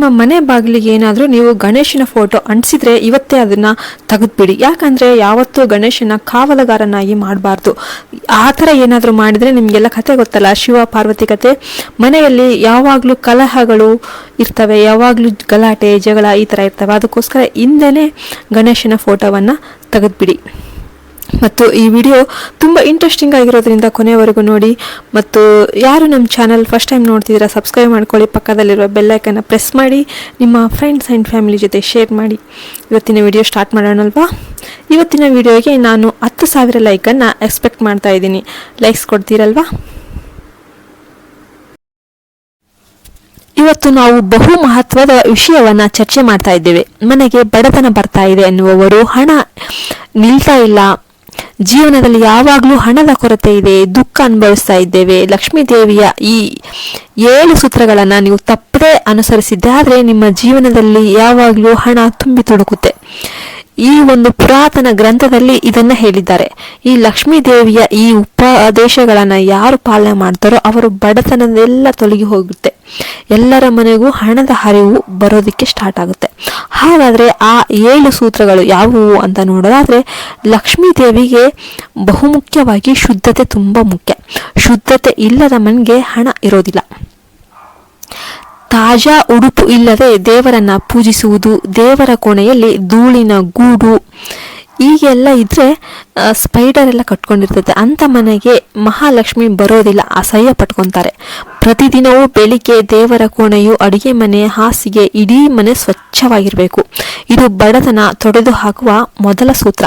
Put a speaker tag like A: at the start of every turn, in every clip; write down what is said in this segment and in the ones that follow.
A: ನಿಮ್ಮ ಮನೆ ಬಾಗಿಲಿಗೆ ಏನಾದರೂ ನೀವು ಗಣೇಶನ ಫೋಟೋ ಅಂಟಿಸಿದ್ರೆ ಇವತ್ತೇ ಅದನ್ನ ತೆಗೆದುಬಿಡಿ. ಯಾಕಂದ್ರೆ ಯಾವತ್ತೂ ಗಣೇಶನ ಕಾವಲುಗಾರನಾಗಿ ಮಾಡಬಾರ್ದು. ಆ ಥರ ಏನಾದರೂ ಮಾಡಿದ್ರೆ ನಿಮಗೆಲ್ಲ ಕತೆ ಗೊತ್ತಲ್ಲ, ಶಿವ ಪಾರ್ವತಿ ಕತೆ. ಮನೆಯಲ್ಲಿ ಯಾವಾಗಲೂ ಕಲಹಗಳು ಇರ್ತವೆ, ಯಾವಾಗಲೂ ಗಲಾಟೆ, ಜಗಳ ಈ ಥರ ಇರ್ತವೆ. ಅದಕ್ಕೋಸ್ಕರ ಹಿಂದೆನೇ ಗಣೇಶನ ಫೋಟೋವನ್ನು ತೆಗೆದ್ಬಿಡಿ. ಮತ್ತು ಈ ವಿಡಿಯೋ ತುಂಬ ಇಂಟ್ರೆಸ್ಟಿಂಗ್ ಆಗಿರೋದ್ರಿಂದ ಕೊನೆಯವರೆಗೂ ನೋಡಿ. ಮತ್ತು ಯಾರು ನಮ್ಮ ಚಾನಲ್ ಫಸ್ಟ್ ಟೈಮ್ ನೋಡ್ತಿದ್ದೀರಾ ಸಬ್ಸ್ಕ್ರೈಬ್ ಮಾಡ್ಕೊಳ್ಳಿ. ಪಕ್ಕದಲ್ಲಿರುವ ಬೆಲ್ಲೈಕನ್ನು ಪ್ರೆಸ್ ಮಾಡಿ. ನಿಮ್ಮ ಫ್ರೆಂಡ್ಸ್ ಆ್ಯಂಡ್ ಫ್ಯಾಮಿಲಿ ಜೊತೆ ಶೇರ್ ಮಾಡಿ. ಇವತ್ತಿನ ವಿಡಿಯೋ ಸ್ಟಾರ್ಟ್ ಮಾಡೋಣಲ್ವಾ? ಇವತ್ತಿನ ವಿಡಿಯೋಗೆ ನಾನು ಹತ್ತು ಸಾವಿರ ಲೈಕನ್ನು ಎಕ್ಸ್ಪೆಕ್ಟ್ ಮಾಡ್ತಾ ಇದ್ದೀನಿ. ಲೈಕ್ಸ್ ಕೊಡ್ತೀರಲ್ವಾ? ಇವತ್ತು ನಾವು ಬಹು ಮಹತ್ವದ ವಿಷಯವನ್ನು ಚರ್ಚೆ ಮಾಡ್ತಾ ಇದ್ದೇವೆ. ಮನೆಗೆ ಬಡತನ ಬರ್ತಾ ಇದೆ ಎನ್ನುವವರು ಹಣ ನಿಲ್ತಾ ಇಲ್ಲ. ಜೀವನದಲ್ಲಿ ಯಾವಾಗಲೂ ಹಣದ ಕೊರತೆ ಇದೆ, ದುಃಖ ಅನುಭವಿಸ್ತಾ ಇದ್ದೇವೆ. ಲಕ್ಷ್ಮೀ ದೇವಿಯ ಈ ಏಳು ಸೂತ್ರಗಳನ್ನು ನೀವು ತಪ್ಪದೇ ಅನುಸರಿಸಿದ್ದಾದ್ರೆ ನಿಮ್ಮ ಜೀವನದಲ್ಲಿ ಯಾವಾಗಲೂ ಹಣ ತುಂಬಿ ತುಳುಕುತ್ತೆ ಈ ಒಂದು ಪುರಾತನ ಗ್ರಂಥದಲ್ಲಿ ಇದನ್ನ ಹೇಳಿದ್ದಾರೆ. ಈ ಲಕ್ಷ್ಮೀ ದೇವಿಯ ಈ ಉಪದೇಶಗಳನ್ನ ಯಾರು ಪಾಲನೆ ಮಾಡ್ತಾರೋ ಅವರು ಬಡತನದೆಲ್ಲ ತೊಲಗಿ ಹೋಗುತ್ತೆ. ಎಲ್ಲರ ಮನೆಗೂ ಹಣದ ಹರಿವು ಬರೋದಕ್ಕೆ ಸ್ಟಾರ್ಟ್ ಆಗುತ್ತೆ. ಹಾಗಾದ್ರೆ ಆ ಏಳು ಸೂತ್ರಗಳು ಯಾವುವು ಅಂತ ನೋಡೋದಾದ್ರೆ ಲಕ್ಷ್ಮೀ ದೇವಿಗೆ ಬಹುಮುಖ್ಯವಾಗಿ ಶುದ್ಧತೆ ತುಂಬಾ ಮುಖ್ಯ. ಶುದ್ಧತೆ ಇಲ್ಲದ ಮನೆಗೆ ಹಣ ಇರೋದಿಲ್ಲ. ತಾಜಾ ಉಡುಪು ಇಲ್ಲದೆ ದೇವರನ್ನ ಪೂಜಿಸುವುದು ದೇವರ ಕೋಣೆಯಲ್ಲಿ ಧೂಳಿನ ಗೂಡು ಹೀಗೆಲ್ಲ ಇದ್ರೆ ಆ, ಸ್ಪೈಡರ್ ಎಲ್ಲ ಕಟ್ಕೊಂಡಿರ್ತದೆ. ಅಂತ ಮನೆಗೆ ಮಹಾಲಕ್ಷ್ಮಿ ಬರೋದಿಲ್ಲ ಅಸಹ್ಯ ಪಟ್ಕೊಂತಾರೆ. ಪ್ರತಿದಿನವೂ ಬೆಳಿಗ್ಗೆ ದೇವರ ಕೋಣೆಯು ಅಡುಗೆ ಮನೆ ಹಾಸಿಗೆ ಇಡೀ ಮನೆ ಸ್ವಚ್ಛವಾಗಿರಬೇಕು. ಇದು ಬಡತನ ತೊಡೆದು ಹಾಕುವ ಮೊದಲ ಸೂತ್ರ.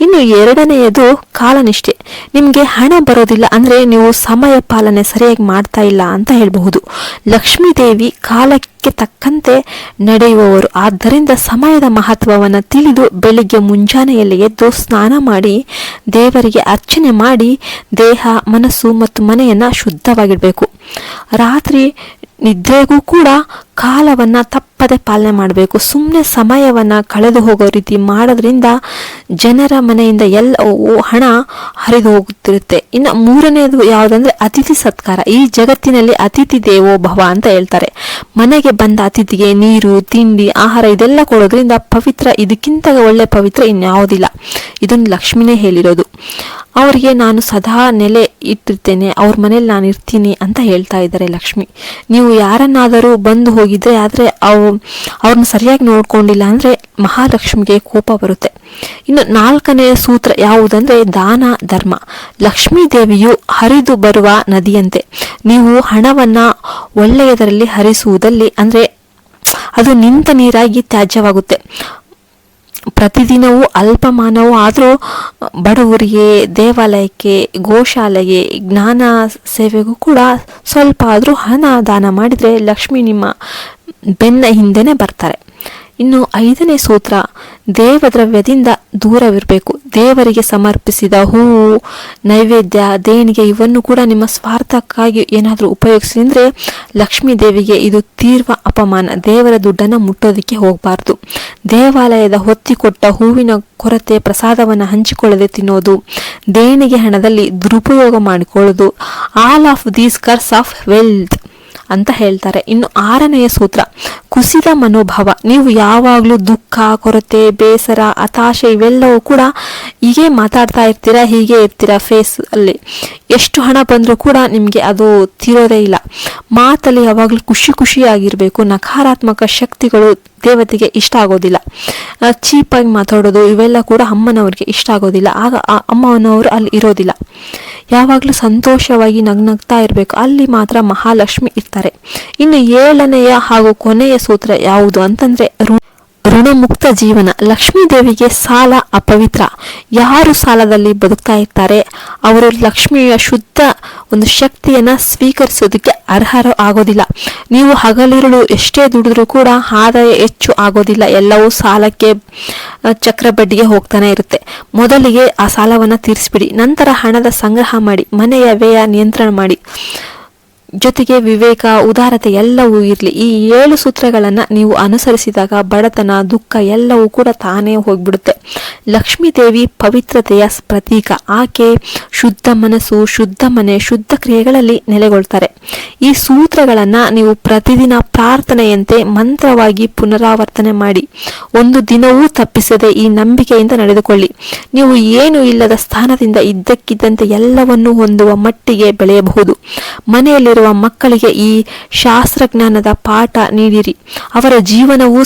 A: ಇನ್ನು ಎರಡನೆಯದು ಕಾಲನಿಷ್ಠೆ. ನಿಮಗೆ ಹಣ ಬರೋದಿಲ್ಲ ಅಂದರೆ ನೀವು ಸಮಯ ಪಾಲನೆ ಸರಿಯಾಗಿ ಮಾಡ್ತಾ ಇಲ್ಲ ಅಂತ ಹೇಳಬಹುದು. ಲಕ್ಷ್ಮೀ ದೇವಿ ಕಾಲಕ್ಕೆ ತಕ್ಕಂತೆ ನಡೆಯುವವರು. ಆದ್ದರಿಂದ ಸಮಯದ ಮಹತ್ವವನ್ನು ತಿಳಿದು ಬೆಳಿಗ್ಗೆ ಮುಂಜಾನೆಯಲ್ಲಿ ಎದ್ದು ಸ್ನಾನ ಮಾಡಿ, ದೇವರಿಗೆ ಅರ್ಚನೆ ಮಾಡಿ ದೇಹ, ಮನಸ್ಸು ಮತ್ತು ಮನೆಯನ್ನು ಶುದ್ಧವಾಗಿಡಬೇಕು. ರಾತ್ರಿ ನಿದ್ರೆಗೂ ಕೂಡ ಕಾಲವನ್ನ ತಪ್ಪದೆ ಪಾಲನೆ ಮಾಡಬೇಕು. ಸುಮ್ಮನೆ ಸಮಯವನ್ನ ಕಳೆದು ಹೋಗೋ ರೀತಿ ಮಾಡೋದ್ರಿಂದ ಜನರ ಮನೆಯಿಂದ ಎಲ್ಲ ಹಣ ಹರಿದು ಹೋಗುತ್ತಿರುತ್ತೆ. ಇನ್ನು ಮೂರನೇದು ಯಾವುದಂದ್ರೆ ಅತಿಥಿ ಸತ್ಕಾರ. ಈ ಜಗತ್ತಿನಲ್ಲಿ ಅತಿಥಿ ದೇವೋ ಭವ ಅಂತ ಹೇಳ್ತಾರೆ. ಮನೆಗೆ ಬಂದ ಅತಿಥಿಗೆ ನೀರು, ತಿಂಡಿ, ಆಹಾರ ಇದೆಲ್ಲ ಕೊಡೋದ್ರಿಂದ ಪವಿತ್ರ, ಇದಕ್ಕಿಂತ ಒಳ್ಳೆ ಪವಿತ್ರ ಇನ್ಯಾವುದಿಲ್ಲ. ಇದನ್ನು ಲಕ್ಷ್ಮಿನೇ ಹೇಳಿರೋದು. ಅವರಿಗೆ ನಾನು ಸದಾ ನೆಲೆ ಇಟ್ಟಿರ್ತೇನೆ. ಅವ್ರ ಮನೇಲಿ ನಾನು ಇರ್ತೀನಿ ಅಂತ ಹೇಳ್ತಾ ಇದ್ದಾರೆ ಲಕ್ಷ್ಮಿ. ನೀವು ಯಾರನ್ನಾದರೂ ಬಂದು ಹೋಗಿದ್ರೆ ಆದರೆ ಅವು ಅವ್ರನ್ನ ಸರಿಯಾಗಿ ನೋಡ್ಕೊಂಡಿಲ್ಲ ಅಂದರೆ ಮಹಾಲಕ್ಷ್ಮಿಗೆ ಕೋಪ ಬರುತ್ತೆ. ಇನ್ನು ನಾಲ್ಕನೆಯ ಸೂತ್ರ ಯಾವುದಂದ್ರೆ ದಾನ, ಧರ್ಮ. ಲಕ್ಷ್ಮೀ ದೇವಿಯು ಹರಿದು ಬರುವ ನದಿಯಂತೆ. ನೀವು ಹಣವನ್ನ ಒಳ್ಳೆಯದರಲ್ಲಿ ಹರಿಸುವುದಲ್ಲಿ ಅಂದ್ರೆ ಅದು ನಿಂತ ನೀರಾಗಿ ತ್ಯಾಜ್ಯವಾಗುತ್ತೆ. ಪ್ರತಿದಿನವೂ ಅಲ್ಪಮಾನವೂ ಆದರೂ, ಬಡವರಿಗೆ, ದೇವಾಲಯಕ್ಕೆ, ಗೋಶಾಲೆಗೆ, ಜ್ಞಾನ ಸೇವೆಗೂ ಕೂಡ ಸ್ವಲ್ಪ ಆದರೂ ಹಣ ದಾನ ಮಾಡಿದರೆ ಲಕ್ಷ್ಮಿ ನಿಮ್ಮ ಬೆನ್ನ ಹಿಂದೆನೇ ಬರ್ತಾರೆ. ಇನ್ನು ಐದನೇ ಸೂತ್ರ, ದೇವದ್ರವ್ಯದಿಂದ ದೂರವಿರಬೇಕು. ದೇವರಿಗೆ ಸಮರ್ಪಿಸಿದ ಹೂವು ನೈವೇದ್ಯ, ದೇಣಿಗೆ ಇವನ್ನು ಕೂಡ ನಿಮ್ಮ ಸ್ವಾರ್ಥಕ್ಕಾಗಿ ಏನಾದರೂ ಉಪಯೋಗಿಸಿದ್ರೆ ಲಕ್ಷ್ಮೀ ದೇವಿಗೆ ಇದು ತೀವ್ರ ಅಪಮಾನ. ದೇವರ ದುಡ್ಡನ್ನು ಮುಟ್ಟೋದಕ್ಕೆ ಹೋಗಬಾರ್ದು. ದೇವಾಲಯದ ಹೊತ್ತಿಕೊಟ್ಟ ಹೂವಿನ ಕೊರತೆ ಪ್ರಸಾದವನ್ನು ಹಂಚಿಕೊಳ್ಳದೆ ತಿನ್ನೋದು, ದೇಣಿಗೆ ಹಣದಲ್ಲಿ ದುರುಪಯೋಗ ಮಾಡಿಕೊಳ್ಳೋದು all of these curse of wealth ಅಂತ ಹೇಳ್ತಾರೆ. ಇನ್ನು ಆರನೆಯ ಸೂತ್ರ, ಕುಸಿದ ಮನೋಭಾವ. ನೀವು ಯಾವಾಗಲೂ ದುಃಖ, ಕೊರತೆ, ಬೇಸರ, ಹತಾಶೆ ಇವೆಲ್ಲವೂ ಕೂಡ ಹೀಗೆ ಮಾತಾಡ್ತಾ ಇರ್ತೀರಾ, ಹೀಗೆ ಇರ್ತೀರಾ ಫೇಸ್ ಅಲ್ಲಿ. ಎಷ್ಟು ಹಣ ಬಂದರೂ ಕೂಡ ನಿಮಗೆ ಅದು ತೀರೋದೇ ಇಲ್ಲ. ಮಾತಲ್ಲಿ ಯಾವಾಗಲೂ ಖುಷಿ ಖುಷಿಯಾಗಿರಬೇಕು. ನಕಾರಾತ್ಮಕ ಶಕ್ತಿಗಳು ದೇವತೆಗೆ ಇಷ್ಟ ಆಗೋದಿಲ್ಲ. ಚೀಪಾಗಿ ಮಾತಾಡೋದು ಇವೆಲ್ಲ ಕೂಡ ಅಮ್ಮನವ್ರಿಗೆ ಇಷ್ಟ ಆಗೋದಿಲ್ಲ. ಆಗ ಅಮ್ಮನವರು ಅಲ್ಲಿ ಇರೋದಿಲ್ಲ. ಯಾವಾಗಲೂ ಸಂತೋಷವಾಗಿ ನಗ್ನಗ್ತಾ ಇರಬೇಕು. ಅಲ್ಲಿ ಮಾತ್ರ ಮಹಾಲಕ್ಷ್ಮಿ ಇರ್ತಾರೆ. ಇನ್ನು ಏಳನೆಯ ಹಾಗೂ ಕೊನೆಯ ಸೂತ್ರ ಯಾವುದು ಅಂತಂದ್ರೆ ಋಣಮುಕ್ತ ಜೀವನ. ಲಕ್ಷ್ಮೀ ದೇವಿಗೆ ಸಾಲ ಅಪವಿತ್ರ. ಯಾರು ಸಾಲದಲ್ಲಿ ಬದುಕ್ತಾ ಇರ್ತಾರೆ? ಅವರು ಲಕ್ಷ್ಮಿಯ ಶುದ್ಧ ಒಂದು ಶಕ್ತಿಯನ್ನ ಸ್ವೀಕರಿಸೋದಕ್ಕೆ ಅರ್ಹರು ಆಗೋದಿಲ್ಲ. ನೀವು ಹಗಲಿರುಳು ಎಷ್ಟೇ ದುಡಿದ್ರೂ ಕೂಡ ಆದಾಯ ಹೆಚ್ಚು ಆಗೋದಿಲ್ಲ. ಎಲ್ಲವೂ ಸಾಲಕ್ಕೆ ಚಕ್ರ ಬಡ್ಡಿಗೆ ಹೋಗ್ತಾನೆ ಇರುತ್ತೆ. ಮೊದಲಿಗೆ ಆ ಸಾಲವನ್ನ ತೀರಿಸ್ಬಿಡಿ. ನಂತರ ಹಣದ ಸಂಗ್ರಹ ಮಾಡಿ, ಮನೆಯ ವ್ಯಯ ನಿಯಂತ್ರಣ ಮಾಡಿ. ಜೊತೆಗೆ ವಿವೇಕ, ಉದಾರತೆ ಎಲ್ಲವೂ ಇರಲಿ. ಈ ಏಳು ಸೂತ್ರಗಳನ್ನು ನೀವು ಅನುಸರಿಸಿದಾಗ ಬಡತನ, ದುಃಖ ಎಲ್ಲವೂ ಕೂಡ ತಾನೇ ಹೋಗ್ಬಿಡುತ್ತೆ. ಲಕ್ಷ್ಮೀ ದೇವಿ ಪವಿತ್ರತೆಯ ಪ್ರತೀಕ. ಆಕೆ ಶುದ್ಧ ಮನಸ್ಸು, ಶುದ್ಧ ಮನೆ, ಶುದ್ಧ ಕ್ರಿಯೆಗಳಲ್ಲಿ ನೆಲೆಗೊಳ್ತಾರೆ. ಈ ಸೂತ್ರಗಳನ್ನು ನೀವು ಪ್ರತಿದಿನ ಪ್ರಾರ್ಥನೆಯಂತೆ ಮಂತ್ರವಾಗಿ ಪುನರಾವರ್ತನೆ ಮಾಡಿ. ಒಂದು ದಿನವೂ ತಪ್ಪಿಸದೆ ಈ ನಂಬಿಕೆಯಿಂದ ನಡೆದುಕೊಳ್ಳಿ. ನೀವು ಏನು ಇಲ್ಲದ ಸ್ಥಾನದಿಂದ ಇದ್ದಕ್ಕಿದ್ದಂತೆ ಎಲ್ಲವನ್ನೂ ಹೊಂದುವ ಮಟ್ಟಿಗೆ ಬೆಳೆಯಬಹುದು. ಮನೆಯಲ್ಲಿರುವ ಮಕ್ಕಳಿಗೆ ಈ ಶಾಸ್ತ್ರಜ್ಞಾನದ ಪಾಠ ನೀಡಿರಿ. ಅವರ ಜೀವನವು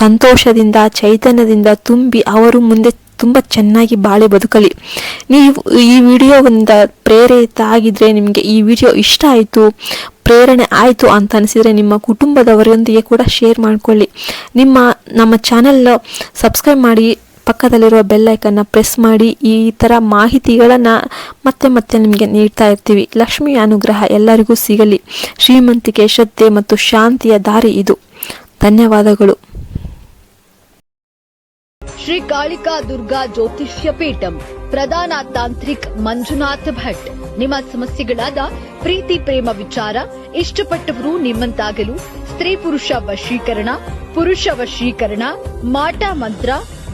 A: ಸಂತೋಷದಿಂದ, ಚೈತನ್ಯದಿಂದ ತುಂಬಿ ಅವರು ಮುಂದೆ ತುಂಬ ಚೆನ್ನಾಗಿ ಬಾಳೆ ಬದುಕಲಿ. ನೀವು ಈ ವಿಡಿಯೋದಿಂದ ಪ್ರೇರಿತ ಆಗಿದ್ರೆ ನಿಮಗೆ ಈ ವಿಡಿಯೋ ಇಷ್ಟ ಆಯಿತು, ಪ್ರೇರಣೆ ಆಯಿತು ಅಂತ ಅನಿಸಿದರೆ ನಿಮ್ಮ ಕುಟುಂಬದವರೊಂದಿಗೆ ಕೂಡ ಶೇರ್ ಮಾಡಿಕೊಳ್ಳಿ. ನಿಮ್ಮ, ನಮ್ಮ ಚಾನೆಲ್ ಸಬ್ಸ್ಕ್ರೈಬ್ ಮಾಡಿ ಪಕ್ಕದಲ್ಲಿರುವ ಬೆಲ್ಲೈಕನ್ನು ಪ್ರೆಸ್ ಮಾಡಿ, ಈ ಥರ ಮಾಹಿತಿಗಳನ್ನು ಮತ್ತೆ ಮತ್ತೆ ನಿಮಗೆ ನೀಡ್ತಾ ಇರ್ತೀವಿ. ಲಕ್ಷ್ಮಿಯ ಅನುಗ್ರಹ ಎಲ್ಲರಿಗೂ ಸಿಗಲಿ. ಶ್ರೀಮಂತಿಕೆ ಶ್ರದ್ಧೆ ಮತ್ತು ಶಾಂತಿಯ ದಾರಿ ಇದು. ಧನ್ಯವಾದಗಳು.
B: ಶ್ರೀ ಕಾಳಿಕಾ ದುರ್ಗಾ ಜ್ಯೋತಿಷ್ಯ ಪೀಠಂ, ಪ್ರಧಾನ ತಾಂತ್ರಿಕ್ ಮಂಜುನಾಥ್ ಭಟ್. ನಿಮ್ಮ ಸಮಸ್ಯೆಗಳಾದ ಪ್ರೀತಿ, ಪ್ರೇಮ ವಿಚಾರ, ಇಷ್ಟಪಟ್ಟವರು ನಿಮ್ಮಂತಾಗಲು ಸ್ತ್ರೀ ಪುರುಷ ವಶೀಕರಣ ಪುರುಷ ವಶೀಕರಣ, ಮಾಟ ಮಂತ್ರ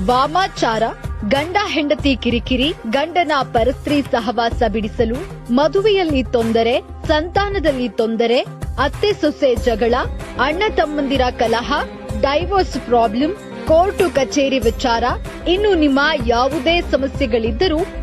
B: ವಾಮಾಚಾರ, ಗಂಡ ಹೆಂಡತಿ ಕಿರಿಕಿರಿ, ಗಂಡನ ಪರಸ್ತ್ರೀ ಸಹವಾಸ ಬಿಡಿಸಲು, ಮದುವೆಯಲ್ಲಿ ತೊಂದರೆ, ಸಂತಾನದಲ್ಲಿ ತೊಂದರೆ, ಅತ್ತೆ ಸೊಸೆ ಜಗಳ, ಅಣ್ಣ ತಮ್ಮಂದಿರ ಕಲಹ, ಡೈವೋರ್ಸ್ ಪ್ರಾಬ್ಲಮ್, ಕೋರ್ಟು ಕಚೇರಿ ವಿಚಾರ, ಇನ್ನು ನಿಮ್ಮ ಯಾವುದೇ ಸಮಸ್ಯೆಗಳಿದ್ದರೂ